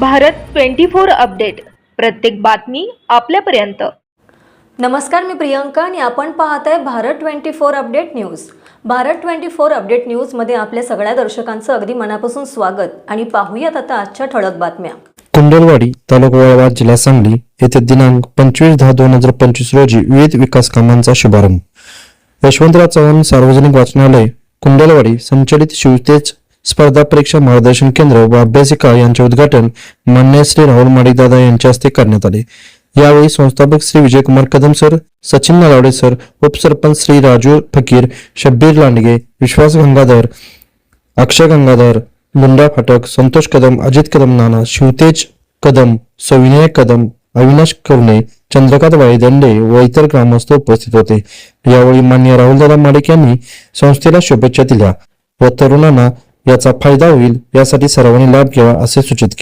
Bharat twenty four update. प्रत्येक बातमी आपल्यापर्यंत. नमस्कार मी प्रियंका आणि आपण पाहत आहे Bharat twenty four update news. Bharat twenty four update न्यूजमध्ये आपल्या सगळ्या दर्शकांचं अगदी मनापासून स्वागत आणि पाहूयात आता आजच्या ठळक बातम्या. कुंडलवाडी तालुका वाळवा जिल्हा सांगली येथे दिनांक पंचवीस दहा दोन हजार पंचवीस रोजी विविध विकास कामांचा शुभारंभ. यशवंतराव चव्हाण सार्वजनिक वाचनालय कुंडलवाडी संचलित शिवतेज स्पर्धा परीक्षा मार्गदर्शन केंद्र व अभ्यासिका यांचे उद्घाटन मान्य श्री राहुल माडिकदादा यांच्या हस्ते करण्यात आले. यावेळी संस्थापक श्री विजयकुमार कदम सर सचिन नलावडे सर उपसरपंच श्री राजू फकीर शब्बीर लांडगे विश्वास गंगाधर अक्षय गंगाधर मुंडा फाटक संतोष कदम अजित कदम नाना शिवतेज कदम सविनय कदम अविनाश कवणे चंद्रकांत वाईदंडे व इतर ग्रामस्थ उपस्थित होते. यावेळी मान्य राहुलदादा माडिक यांनी संस्थेला शुभेच्छा दिल्या व तरुणांना याचा फायदा होईल यासाठी सर्वांनी लाभ घ्यावा असे सूचित केले.